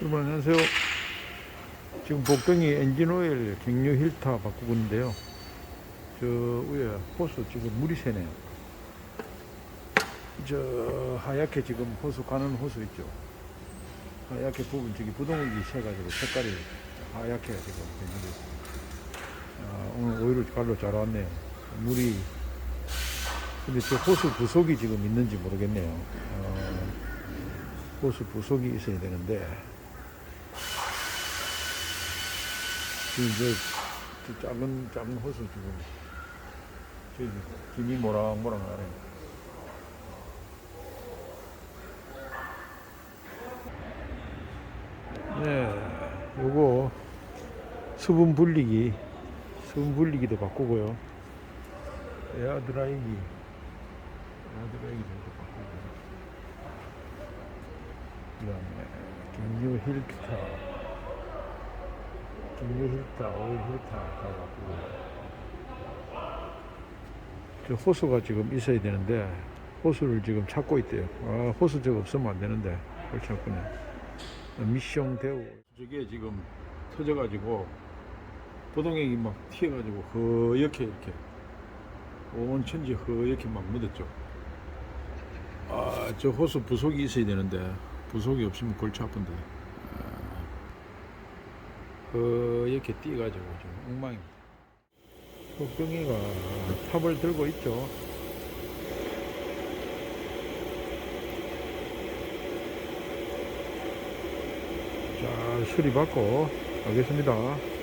여러분 안녕하세요. 지금 복덩이 엔진오일 경유 힐터 바꾸고 있는데요. 저 위에 호수 지금 물이 새네요. 저 하얗게 지금 호수 가는 호수 있죠. 하얗게 부분 저기 부동액이 새가지고 색깔이 하얗게 지금 거 아, 오늘 오히려 갈로 잘 왔네요. 물이 근데 저 호수 부속이 지금 있는지 모르겠네요. 어, 호수 부속이 있어야 되는데 저, 저 작은 작은 호수 지금 저기 김이 모락모락 나네. 네, 요거 수분 분리기, 수분 분리기도 바꾸고요. 에어 드라이기, 에어 드라이기도 바꾸고. 그다음에 김유 힐타, 김유 힐타, 오일 힐타 다 바꾸고. 저 호수가 지금 있어야 되는데 호수를 지금 찾고 있대요. 아, 호수 저거 없으면 안 되는데 그걸 찾고네. 미션 대우. 저게 지금 터져가지고 보동액이 막 튀어가지고 허옇게 이렇게 온 천지 허옇게 막 묻었죠. 아, 저 호수 부속이 있어야 되는데 부속이 없으면 골치 아픈데. 아, 허옇게 띄가지고 지금 엉망입니다. 복덩이가 탑을 들고 있죠. 자, 수리받고 가겠습니다.